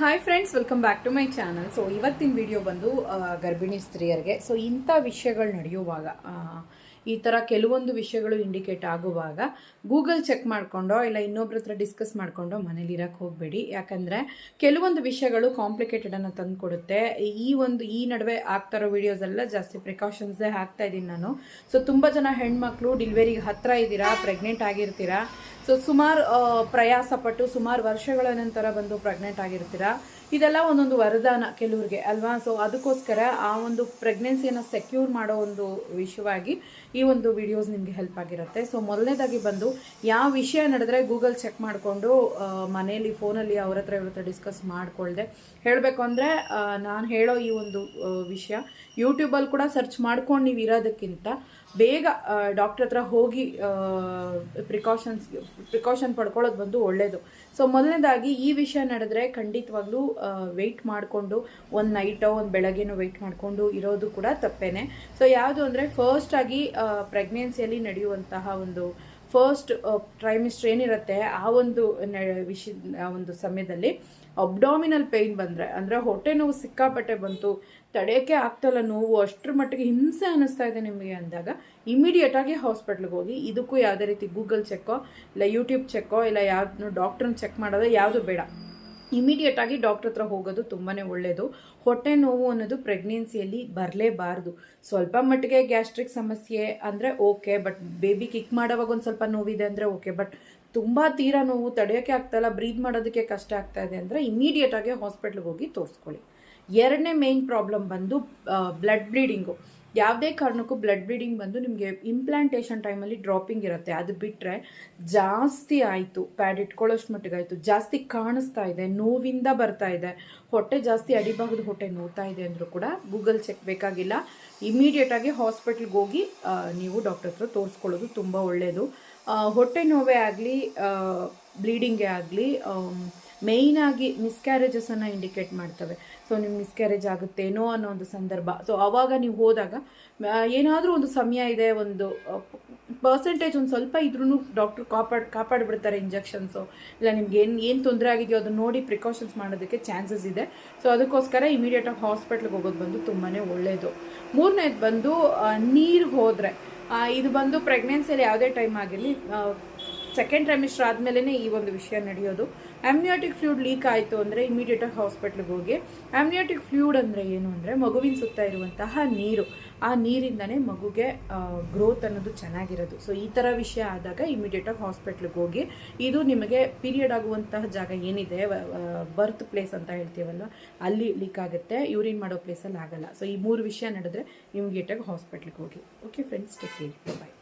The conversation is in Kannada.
Hi friends welcome back to my channel so ಇವತ್ತಿನ ವಿಡಿಯೋ ಬಂದು ಗರ್ಭಿಣಿ ಸ್ತ್ರೀಯರಿಗೆ. ಸೊ ಇಂಥ ವಿಷಯಗಳು ನಡೆಯುವಾಗ ಈ ಥರ ಕೆಲವೊಂದು ವಿಷಯಗಳು ಇಂಡಿಕೇಟ್ ಆಗುವಾಗ ಗೂಗಲ್ ಚೆಕ್ ಮಾಡಿಕೊಂಡೋ, ಇಲ್ಲ ಇನ್ನೊಬ್ರ ಹತ್ರ ಡಿಸ್ಕಸ್ ಮಾಡ್ಕೊಂಡೋ ಮನೇಲಿ ಇರೋಕ್ಕೆ ಹೋಗಬೇಡಿ. ಯಾಕಂದರೆ, ಕೆಲವೊಂದು ವಿಷಯಗಳು ಕಾಂಪ್ಲಿಕೇಟೆಡನ್ನು ತಂದು ಕೊಡುತ್ತೆ ಈ ಒಂದು, ಈ ನಡುವೆ ಆಗ್ತಾ ಇರೋ ವಿಡಿಯೋಸ್ ಎಲ್ಲ ಜಾಸ್ತಿ ಪ್ರಿಕಾಷನ್ಸೇ ಹಾಕ್ತಾ ಇದ್ದೀನಿ ನಾನು. ಸೊ ತುಂಬ ಜನ ಹೆಣ್ಮಕ್ಳು ಡಿಲಿವರಿಗೆ ಹತ್ತಿರ ಇದ್ದೀರಾ ಪ್ರೆಗ್ನೆಂಟ್ ಆಗಿರ್ತೀರಾ ಸೊ ಸುಮಾರು ಪ್ರಯಾಸ ಪಟ್ಟು ಸುಮಾರು ವರ್ಷಗಳ ನಂತರ ಬಂದು ಪ್ರೆಗ್ನೆಂಟ್ ಆಗಿರ್ತೀರಾ? ಇದೆಲ್ಲ ಒಂದೊಂದು ವರದಾನ ಕೆಲವ್ರಿಗೆ, ಅಲ್ವಾ? ಸೊ ಅದಕ್ಕೋಸ್ಕರ ಆ ಒಂದು ಪ್ರೆಗ್ನೆನ್ಸಿಯನ್ನು ಸೆಕ್ಯೂರ್ ಮಾಡೋ ಒಂದು ವಿಷಯವಾಗಿ ಈ ಒಂದು ವಿಡಿಯೋಸ್ ನಿಮಗೆ ಹೆಲ್ಪ್ ಆಗಿರುತ್ತೆ. ಸೊ ಮೊದಲನೇದಾಗಿ ಬಂದು ಯಾವ ವಿಷಯ ನಡೆದ್ರೆ ಗೂಗಲ್ ಚೆಕ್ ಮಾಡಿಕೊಂಡು ಮನೆಯಲ್ಲಿ ಫೋನಲ್ಲಿ ಅವ್ರ ಹತ್ರ ಇವ್ರ ಹತ್ರ ಡಿಸ್ಕಸ್ ಮಾಡಿಕೊಳ್ಳದೆ ಹೇಳಬೇಕು ಅಂದರೆ ನಾನು ಹೇಳೋ ಈ ಒಂದು ವಿಷಯ ಯೂಟ್ಯೂಬಲ್ಲಿ ಕೂಡ ಸರ್ಚ್ ಮಾಡ್ಕೊಂಡು ನೀವು ಇರೋದಕ್ಕಿಂತ ಬೇಗ ಡಾಕ್ಟ್ರ್ ಹತ್ರ ಹೋಗಿ ಪ್ರಿಕಾಷನ್ಸ್ ಪ್ರಿಕಾಷನ್ ಪಡ್ಕೊಳ್ಳೋದು ಬಂದು ಒಳ್ಳೆಯದು ಸೊ ಮೊದಲನೇದಾಗಿ ಈ ವಿಷಯ ನಡೆದ್ರೆ ಖಂಡಿತವಾಗ್ಲೂ ವೆಯ್ಟ್ ಮಾಡಿಕೊಂಡು ಒಂದು ನೈಟೋ ಒಂದು ಬೆಳಗ್ಗೆನೋ ವೆಯ್ಟ್ ಮಾಡಿಕೊಂಡು ಇರೋದು ಕೂಡ ತಪ್ಪೇನೆ. ಸೊ ಯಾವುದು ಅಂದರೆ ಫಸ್ಟ್ ಆಗಿ ಪ್ರೆಗ್ನೆನ್ಸಿಯಲ್ಲಿ ನಡೆಯುವಂತಹ ಒಂದು ಫಸ್ಟ್ ಟ್ರೈಮಿಸ್ಟರ್ ಏನಿರುತ್ತೆ, ಆ ಒಂದು ವಿಷಯ ಒಂದು ಸಮಯದಲ್ಲಿ ಅಬ್ಡಾಮಿನಲ್ ಪೇಯ್ನ್ ಬಂದರೆ, ಅಂದರೆ ಹೊಟ್ಟೆ ನೋವು ಸಿಕ್ಕಾಪಟ್ಟೆ ಬಂತು ತಡೆಯೋಕ್ಕೆ ಆಗ್ತಲ್ಲ ನೋವು, ಅಷ್ಟರ ಮಟ್ಟಿಗೆ ಹಿಂಸೆ ಅನ್ನಿಸ್ತಾ ಇದೆ ನಿಮಗೆ ಅಂದಾಗ ಇಮಿಡಿಯೇಟಾಗಿ ಹಾಸ್ಪಿಟ್ಲಿಗೆ ಹೋಗಿ, ಇದಕ್ಕೂ ಯಾವುದೇ ರೀತಿ ಗೂಗಲ್ ಚೆಕ್ಕೋ ಇಲ್ಲ ಯೂಟ್ಯೂಬ್ ಚೆಕ್ಕೋ ಇಲ್ಲ ಯಾವ್ದು ಡಾಕ್ಟ್ರನ್ನ ಚೆಕ್ ಮಾಡೋದು ಯಾವುದು ಬೇಡ. ಇಮಿಡಿಯೇಟಾಗಿ ಡಾಕ್ಟ್ರ್ ಹತ್ರ ಹೋಗೋದು ತುಂಬಾ ಒಳ್ಳೆಯದು ಹೊಟ್ಟೆ ನೋವು ಅನ್ನೋದು ಪ್ರೆಗ್ನೆನ್ಸಿಯಲ್ಲಿ ಬರಲೇಬಾರ್ದು. ಸ್ವಲ್ಪ ಮಟ್ಟಿಗೆ ಗ್ಯಾಸ್ಟ್ರಿಕ್ ಸಮಸ್ಯೆ ಅಂದರೆ ಓಕೆ ಬಟ್ ಬೇಬಿ ಕಿಕ್ ಮಾಡೋವಾಗ ಒಂದು ಸ್ವಲ್ಪ ನೋವಿದೆ ಅಂದರೆ ಓಕೆ ಬಟ್ ತುಂಬ ತೀರಾ ನೋವು ತಡೆಯೋಕ್ಕೆ ಆಗ್ತಾಯಿಲ್ಲ ಬ್ರೀದ್ ಮಾಡೋದಕ್ಕೆ ಕಷ್ಟ ಆಗ್ತಾ ಇದೆ ಅಂದರೆ ಇಮಿಡಿಯೇಟಾಗಿ ಹಾಸ್ಪಿಟ್ಲಿಗೆ ಹೋಗಿ ತೋರಿಸ್ಕೊಳ್ಳಿ. ಎರಡನೇ ಮೇಯ್ನ್ ಪ್ರಾಬ್ಲಮ್ ಬಂದು ಬ್ಲಡ್ ಬ್ಲೀಡಿಂಗು ಯಾವುದೇ ಕಾರಣಕ್ಕೂ ಬ್ಲಡ್ ಬ್ಲೀಡಿಂಗ್ ಬಂದು ನಿಮಗೆ ಇಂಪ್ಲಾಂಟೇಷನ್ ಟೈಮಲ್ಲಿ ಡ್ರಾಪಿಂಗ್ ಇರುತ್ತೆ. ಅದು ಬಿಟ್ಟರೆ ಜಾಸ್ತಿ ಆಯಿತು. ಪ್ಯಾಡ್ ಇಟ್ಕೊಳ್ಳೋಷ್ಟು ಮಟ್ಟಿಗೆ ಆಯಿತು ಜಾಸ್ತಿ ಕಾಣಿಸ್ತಾ ಇದೆ. ನೋವಿಂದ ಬರ್ತಾ ಇದೆ. ಹೊಟ್ಟೆ ಜಾಸ್ತಿ ಅಡಿಭಾಗದ ಹೊಟ್ಟೆ ನೋವ್ತಾ ಇದೆ ಅಂದರೂ ಕೂಡ ಗೂಗಲ್ ಚೆಕ್ ಬೇಕಾಗಿಲ್ಲ. ಇಮಿಡಿಯೇಟಾಗಿ ಹಾಸ್ಪಿಟ್ಲ್ಗೆ ಹೋಗಿ ನೀವು ಡಾಕ್ಟರ್ ಹತ್ರ ತೋರಿಸ್ಕೊಳ್ಳೋದು ತುಂಬ ಒಳ್ಳೆಯದು ಹೊಟ್ಟೆ ನೋವೇ ಆಗಲಿ ಬ್ಲೀಡಿಂಗೇ ಆಗಲಿ ಮೇಯ್ನಾಗಿ ಮಿಸ್ಕ್ಯಾರೇಜಸನ್ನು ಇಂಡಿಕೇಟ್ ಮಾಡ್ತವೆ. ಸೊ ನಿಮ್ಗೆ ಮಿಸ್ಕ್ಯಾರೇಜ್ ಆಗುತ್ತೇನೋ ಅನ್ನೋ ಒಂದು ಸಂದರ್ಭ. ಸೊ ಆವಾಗ ನೀವು ಹೋದಾಗ ಏನಾದರೂ ಒಂದು ಸಮಯ ಇದೆ, ಒಂದು ಪರ್ಸೆಂಟೇಜ್ ಒಂದು ಸ್ವಲ್ಪ ಇದ್ರೂ ಡಾಕ್ಟ್ರು ಕಾಪಾಡ್, ಕಾಪಾಡಿಬಿಡ್ತಾರೆ ಇಂಜೆಕ್ಷನ್ಸು ಇಲ್ಲ, ನಿಮ್ಗೆ ಏನು ಏನು ತೊಂದರೆ ಆಗಿದೆಯೋ ಅದನ್ನ ನೋಡಿ ಪ್ರಿಕಾಷನ್ಸ್ ಮಾಡೋದಕ್ಕೆ ಚಾನ್ಸಸ್ ಇದೆ. ಸೊ ಅದಕ್ಕೋಸ್ಕರ ಇಮಿಡಿಯೇಟಾಗಿ ಹಾಸ್ಪಿಟ್ಲಿಗೆ ಹೋಗೋದು ಬಂದು ತುಂಬಾ ಒಳ್ಳೆಯದು ಮೂರನೇದು ಬಂದು ನೀರು ಹೋದರೆ ಇದು ಬಂದು ಪ್ರೆಗ್ನೆನ್ಸಿಯಲ್ಲಿ ಯಾವುದೇ ಟೈಮ್ ಆಗಿರಲಿ ಸೆಕೆಂಡ್ ಟ್ರೈಮಿಸ್ಟರ್ ಆದಮೇಲೆ ಈ ಒಂದು ವಿಷಯ ನಡೆಯೋದು. ಆಮ್ನಿಯಾಟಿಕ್ ಫ್ಲೂಡ್ ಲೀಕ್ ಆಯಿತು ಅಂದರೆ ಇಮಿಡಿಯೇಟಾಗಿ ಹಾಸ್ಪಿಟ್ಲಿಗೆ ಹೋಗಿ. ಆಮ್ನಿಯಾಟಿಕ್ ಫ್ಲೂಡ್ ಅಂದರೆ ಏನು ಅಂದರೆ ಮಗುವಿನ ಸುತ್ತ ಇರುವಂತಹ ನೀರು. ಆ ನೀರಿಂದನೇ ಮಗುಗೆ ಗ್ರೋತ್ ಅನ್ನೋದು ಚೆನ್ನಾಗಿರೋದು. ಸೊ ಈ ಥರ ವಿಷಯ ಆದಾಗ ಇಮಿಡಿಯೇಟಾಗಿ ಹಾಸ್ಪಿಟ್ಲಿಗೆ ಹೋಗಿ. ಇದು ನಿಮಗೆ ಪೀರಿಯಡ್ ಆಗುವಂತಹ ಜಾಗ ಏನಿದೆ ಬರ್ತ್ ಪ್ಲೇಸ್ ಅಂತ ಹೇಳ್ತೀವಲ್ಲ ಅಲ್ಲಿ ಲೀಕ್ ಆಗುತ್ತೆ ಯೂರಿನ್ ಮಾಡೋ ಪ್ಲೇಸಲ್ಲಿ ಆಗಲ್ಲ. ಸೊ ಈ ಮೂರು ವಿಷಯ ನಡೆದ್ರೆ ಇಮಿಡಿಯೇಟಾಗಿ ಹಾಸ್ಪಿಟ್ಲಿಗೆ ಹೋಗಿ. Okay friends take care bye